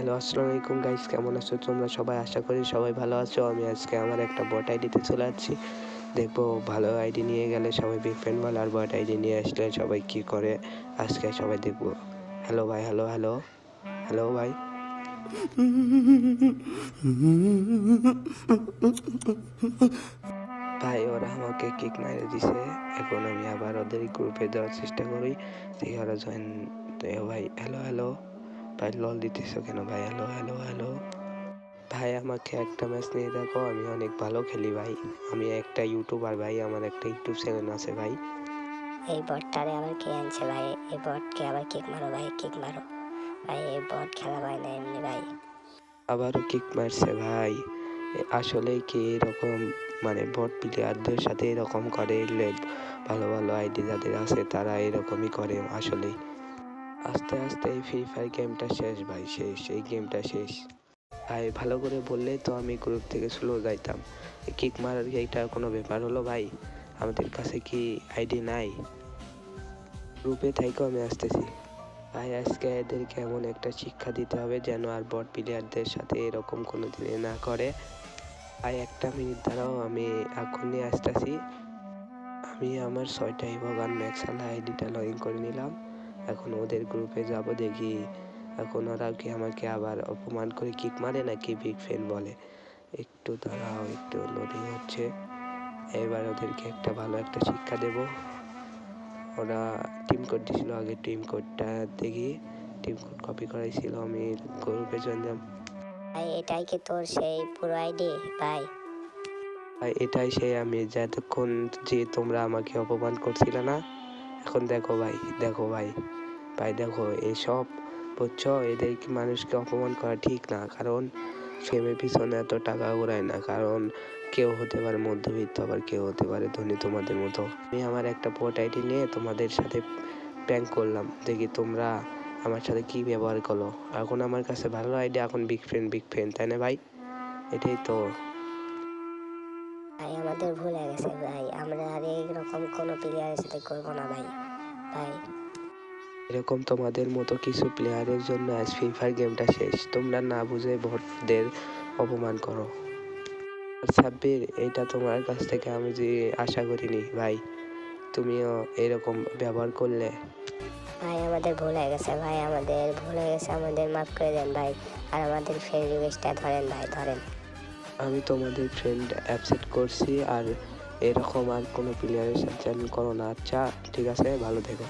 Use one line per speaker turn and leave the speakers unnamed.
Hello, আসসালামু আলাইকুম guys, কেমন আছো তোমরা? সবাই আশা করি সবাই ভালো আছো। আমি আজকে আমার একটা বট আইডিতে চলে যাচ্ছি দেখব ভালো আইডি নিয়ে গেলে সবাই বিগ ফ্যান বলে, আর বট আইডি নিয়ে আসলে সবাই কি করে? আজকে সবাই দেখব। হ্যালো ভাই, হ্যালো হ্যালো। হ্যালো ভাই। ভাই, ওরা আমাকে কিক মেরে দিছে। এখন আমি আবার ওদের গ্রুপে যাওয়ার চেষ্টা করি। দেখি ওরা জয়েন ভাই, হ্যালো হ্যালো। ভাই লল দিতেছো কেন ভাই? হ্যালো হ্যালো হ্যালো ভাই আমাকে একটা ম্যাচ নিয়ে দেখো আমি অনেক ভালো খেলি ভাই। আমি একটা ইউটিউবার ভাই আমার একটা ইউটিউব চ্যানেল আছে ভাই।
এই বটটারে আবার কে আনছে ভাই? এই বটকে আবার কিক মারো ভাই কিক মারো। ভাই এই বট খেলা ভাই না এমনি ভাই।
আবারও কিক মারছে ভাই। আসলে কি এরকম মানে বট প্লেয়ারদের সাথে এরকম করে ভালো ভালো আইডি যাদের আছে তারা এরকমই করে আসলেই। আস্তে আস্তে এই ফ্রি ফায়ার গেমটা শেষ ভাই, শেষ, এই গেমটা শেষ। ভাই, ভালো করে বললেই তো আমি গ্রুপ থেকে স্লো যাইতাম। কিক মারার এইটা কোনো ব্যাপার হলো ভাই? আমাদের কাছে কি আইডি নাই? গ্রুপে থাইকেও আমি আসতেছি। ভাই, আজকে এদেরকে এমন একটা শিক্ষা দিতে হবে যেন আর বট প্লেয়ারদের সাথে এরকম কোনো দিনে না করে। ভাই, একটা মিনিট দাঁড়াও, আমি এখনই আসতেছি। আমি আমার ছয়টা ইভগান ম্যাক্সালা আইডিটা লগ ইন করে নিলাম। এখন ওদের গ্রুপে যাব দেখি। এখন ওরা কি আমাকে আবার অপমান করে কিক মারে নাকি বিগ ফ্যান বলে? একটু দাঁড়াও একটু লোডিং হচ্ছে। এবার ওদেরকে একটা ভালো একটা শিক্ষা দেব। ওরা টিম কোড দিছিল আগে টিম কোডটা দেখি। টিম কোড কপি করাইছিল আমি গ্রুপে জয়েন দিলাম।
ভাই এটাই কি তোর সেই পুরো আইডি? ভাই।
ভাই এটাই সেই আমি যতক্ষণ যে তোমরা আমাকে অপমান করছিলে না এখন দেখো ভাই দেখো ভাই ভাই দেখো, এসব বুঝছ? এদেরকে মানুষকে অপমান করা ঠিক না? কারণ ফেমের পিছনে এত টাকা উড়ায় না। কারণ কেউ হতে পারে মধ্যবিত্ত, আবার কেউ হতে পারে ধনী তোমাদের মতো। আমি আমার একটা পোর্ট আইডি নিয়ে তোমাদের সাথে প্র্যাঙ্ক করলাম। দেখি তোমরা আমার সাথে কি ব্যবহার করো এখন আমার কাছে ভালো আইডি এখন বিগ ফ্রেন্ড বিগ ফ্রেন্ড তাই না ভাই? এটাই তো।
ভাই আমাদের ভুল হয়ে গেছে ভাই। আমরা আর এইরকম কোনো প্লেয়ারের সাথে করব না ভাই ভাই।
এরকম তোমাদের মতো কিছু প্লেয়ারের জন্য আজ ফ্রি ফায়ার গেমটা শেষ। তোমরা না বুঝে ভোটদের অপমান করো। সাব্বির এটা তোমার কাছ থেকে আমি যে আশা করিনি ভাই তুমিও এরকম ব্যবহার করলে।
ভাই আমাদের ভুল হয়ে গেছে ভাই আমাদের ভুল হয়ে গেছে আমাদের মাফ করে দেন ভাই। আর আমাদের ফ্রেন্ড রিকোয়েস্টটা ধরেন ভাই ধরেন।
আমি তোমাদের ফ্রেন্ড অ্যাপসেট করছি আর এরকম আর কোনো প্লেয়ারের সাথে চ্যানেল করো না। আচ্ছা ঠিক আছে, ভালো থেকো।